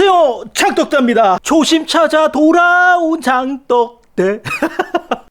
안녕하세요. 장떡대입니다. 조심 찾아 돌아온 장떡대.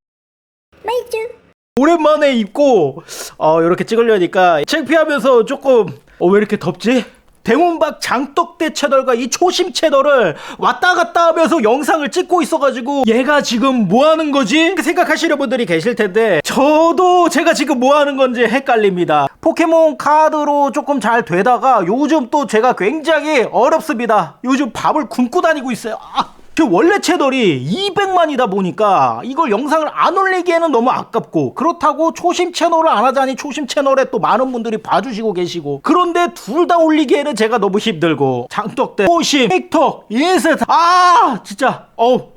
오랜만에 입고 어, 이렇게 찍으려니까 창피하면서 조금 어, 왜 이렇게 덥지? 대문박 장떡대 채널과 이 초심 채널을 왔다 갔다 하면서 영상을 찍고 있어가지고 얘가 지금 뭐 하는 거지? 생각하시는 분들이 계실 텐데 저도 제가 지금 뭐 하는 건지 헷갈립니다. 포켓몬 카드로 조금 잘 되다가 요즘 또 제가 굉장히 어렵습니다. 요즘 밥을 굶고 다니고 있어요. 아! 그 원래 채널이 200만이다 보니까 이걸 영상을 안 올리기에는 너무 아깝고 그렇다고 초심 채널을 안 하자니 초심 채널에 또 많은 분들이 봐주시고 계시고 그런데 둘 다 올리기에는 제가 너무 힘들고 장떡대 초심 틱톡 인스타 아 진짜 어우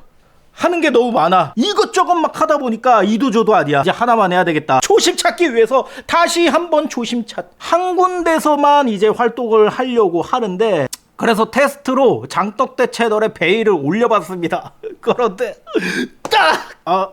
하는 게 너무 많아. 이것저것 막 하다 보니까 이도저도 아니야. 이제 하나만 해야 되겠다. 초심 찾기 위해서 다시 한번 초심 찾. 한 군데서만 이제 활동을 하려고 하는데 그래서 테스트로 장떡대 채널에 베일을 올려봤습니다. 그런데 딱! 아,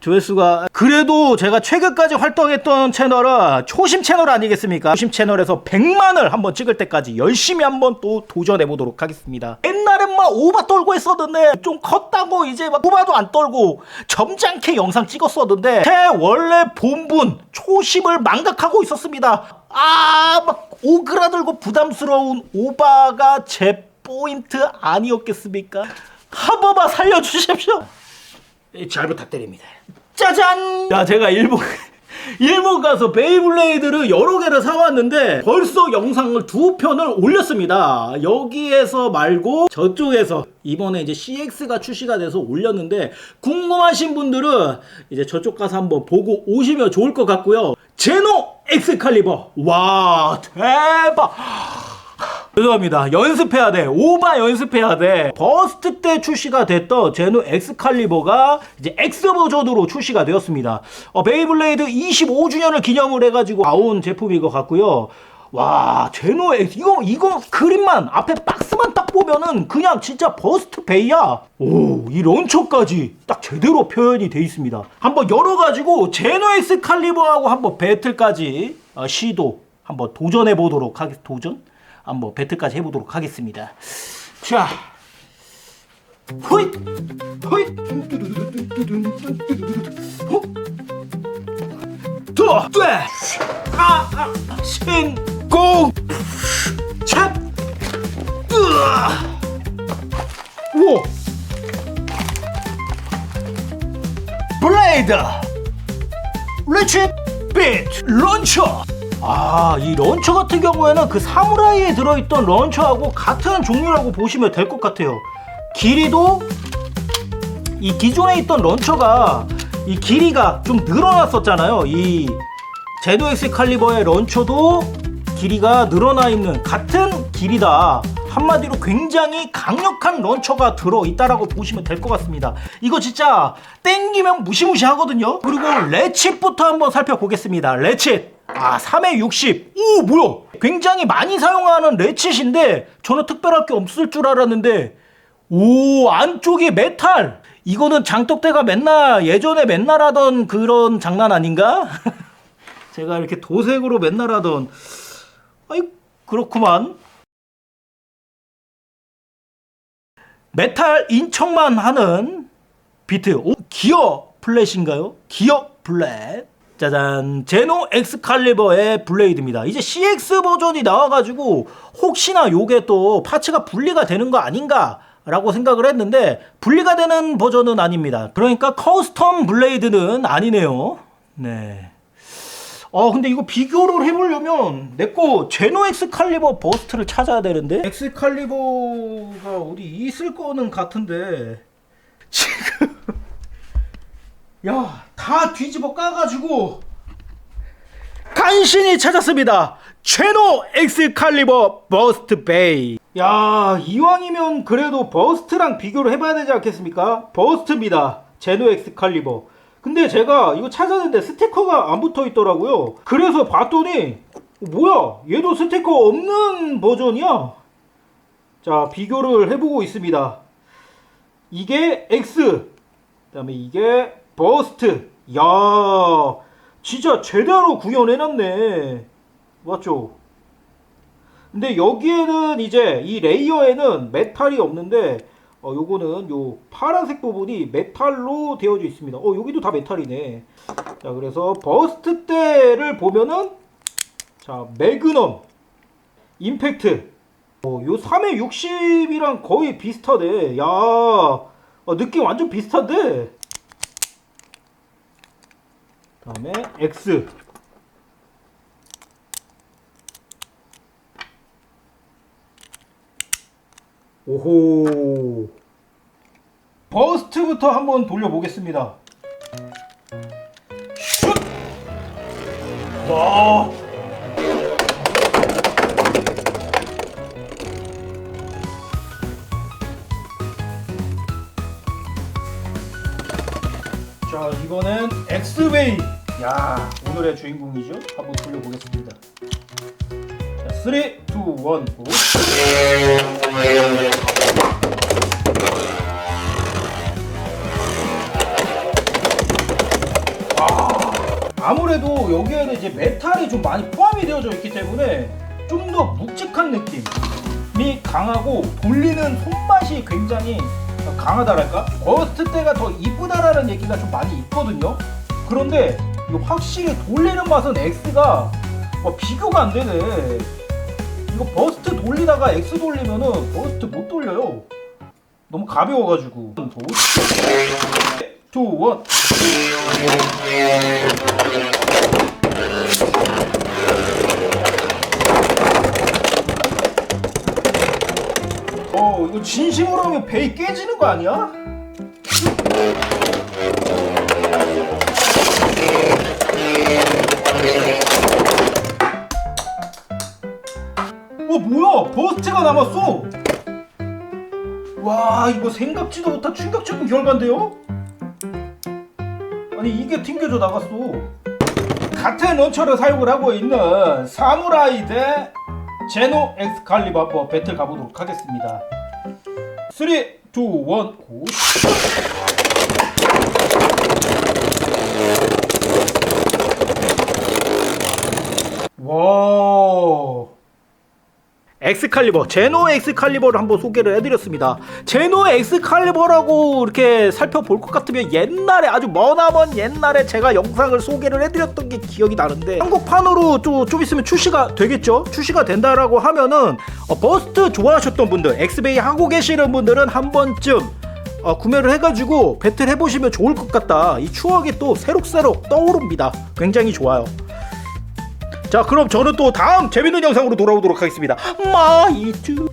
조회수가 그래도 제가 최근까지 활동했던 채널은 초심 채널 아니겠습니까? 초심 채널에서 100만을 한번 찍을 때까지 열심히 한번 또 도전해 보도록 하겠습니다. 옛날엔 막 오바 떨고 했었는데 좀 컸다고 이제 막 오바도 안 떨고 점잖게 영상 찍었었는데 제 원래 본분 초심을 망각하고 있었습니다. 아, 막 오그라들고 부담스러운 오바가 제 포인트 아니었겠습니까? 한 번만 살려주십시오. 예, 잘 부탁드립니다. 짜잔! 야, 제가 일본 일본 가서 베이블레이드를 여러 개를 사왔는데 벌써 영상을 두 편을 올렸습니다. 여기에서 말고 저쪽에서 이번에 이제 CX가 출시가 돼서 올렸는데 궁금하신 분들은 이제 저쪽 가서 한번 보고 오시면 좋을 것 같고요. 제노 엑스칼리버 와 대박! 죄송합니다. 연습해야 돼. 오바 연습해야 돼. 버스트 때 출시가 됐던 제노 엑스칼리버가 이제 X 버전으로 출시가 되었습니다. 어, 베이블레이드 25주년을 기념을 해가지고 나온 제품인 것 같고요. 와, 제노 엑스, 이거, 이거 그림만, 앞에 박스만 딱 보면은 그냥 진짜 버스트 베이야. 오, 이 런처까지 딱 제대로 표현이 돼 있습니다. 한번 열어가지고 제노 엑스칼리버하고 한번 배틀까지 어, 시도 한번 도전해 보도록 하겠, 도전? 한번 배틀까지 해보도록 하겠습니다. 자, 호잇, 호잇, 호, 더, 돼, 아, 아, 신 공, 찹, 으아, 오, 블레이드, 리치, 비트, 런처. 아, 이 런처 같은 경우에는 그 사무라이에 들어있던 런처하고 같은 종류라고 보시면 될 것 같아요. 길이도 이 기존에 있던 런처가 이 길이가 좀 늘어났었잖아요. 이 제도 엑스 칼리버의 런처도 길이가 늘어나 있는 같은 길이다. 한마디로 굉장히 강력한 런처가 들어있다라고 보시면 될 것 같습니다. 이거 진짜 땡기면 무시무시하거든요. 그리고 레칫부터 한번 살펴보겠습니다. 레칫. 아, 3에 60. 오, 뭐야? 굉장히 많이 사용하는 레칫인데 저는 특별할 게 없을 줄 알았는데 오, 안쪽이 메탈. 이거는 장떡대가 맨날 예전에 맨날 하던 그런 장난 아닌가? 제가 이렇게 도색으로 맨날 하던 아이 그렇구만. 메탈 인척만 하는 비트. 오, 기어 플랫인가요? 기어 플랫. 짜잔 제노 엑스칼리버의 블레이드입니다 이제 CX 버전이 나와가지고 혹시나 요게 또 파츠가 분리가 되는 거 아닌가 라고 생각을 했는데 분리가 되는 버전은 아닙니다 그러니까 커스텀 블레이드는 아니네요 네. 어 근데 이거 비교를 해보려면 내 거 제노 엑스칼리버 버스트를 찾아야 되는데 엑스칼리버가 어디 있을 거는 같은데 지금 야, 다 뒤집어 까가지고 간신히 찾았습니다. 제노 엑스칼리버 버스트 베이. 야, 이왕이면 그래도 버스트랑 비교를 해봐야 되지 않겠습니까? 버스트입니다. 제노 엑스칼리버. 근데 제가 이거 찾았는데 스티커가 안 붙어 있더라고요. 그래서 봤더니 뭐야? 얘도 스티커 없는 버전이야. 자, 비교를 해보고 있습니다. 이게 X, 그다음에 이게 버스트. 야, 진짜 제대로 구현해놨네. 맞죠? 근데 여기에는 이제 이 레이어에는 메탈이 없는데 어 요거는 요 파란색 부분이 메탈로 되어져 있습니다. 어 여기도 다 메탈이네. 자 그래서 버스트 때를 보면은 자 매그넘 임팩트 어, 요 3회 60이랑 거의 비슷하네. 야 어, 느낌 완전 비슷한데. 다음에 X 오호 버스트부터 한번 돌려보겠습니다. 슛! 와 자 이번엔 엑스웨이. 야 오늘의 주인공이죠? 한번 돌려보겠습니다. 자 3, 2, 1 고. 아무래도 여기에는 이제 메탈이 좀 많이 포함이 되어져 있기 때문에 좀 더 묵직한 느낌이 강하고 돌리는 손맛이 굉장히 강하다랄까? 어스트 때가 더 이쁘다라는 얘기가 좀 많이 있거든요. 그런데 확실히 돌리는 맛은 X가 뭐 비교가 안 되네. 이거 버스트 돌리다가 X 돌리면은 버스트 못 돌려요. 너무 가벼워가지고. 2, 1. 이거 진심으로 하면 배이 깨지는 거 아니야? 와 뭐야 버스트가 남았어 와 이거 생각지도 못한 충격적인 결과인데요? 아니 이게 튕겨져 나갔어 같은 런처를 사용을 하고 있는 사무라이 대 제노 엑스칼리버 한번 배틀 가보도록 하겠습니다 3, 2, 1, 고! 와 엑스칼리버 제노 엑스칼리버를 한번 소개를 해드렸습니다. 제노 엑스칼리버라고 이렇게 살펴볼 것 같으면 옛날에 아주 머나먼 옛날에 제가 영상을 소개를 해드렸던 게 기억이 나는데 한국판으로 좀, 좀 있으면 출시가 되겠죠? 출시가 된다라고 하면은 어, 버스트 좋아하셨던 분들 엑스베이 하고 계시는 분들은 한 번쯤 어, 구매를 해가지고 배틀 해보시면 좋을 것 같다. 이 추억이 또 새록새록 떠오릅니다. 굉장히 좋아요 자 그럼 저는 또 다음 재밌는 영상으로 돌아오도록 하겠습니다. 마이투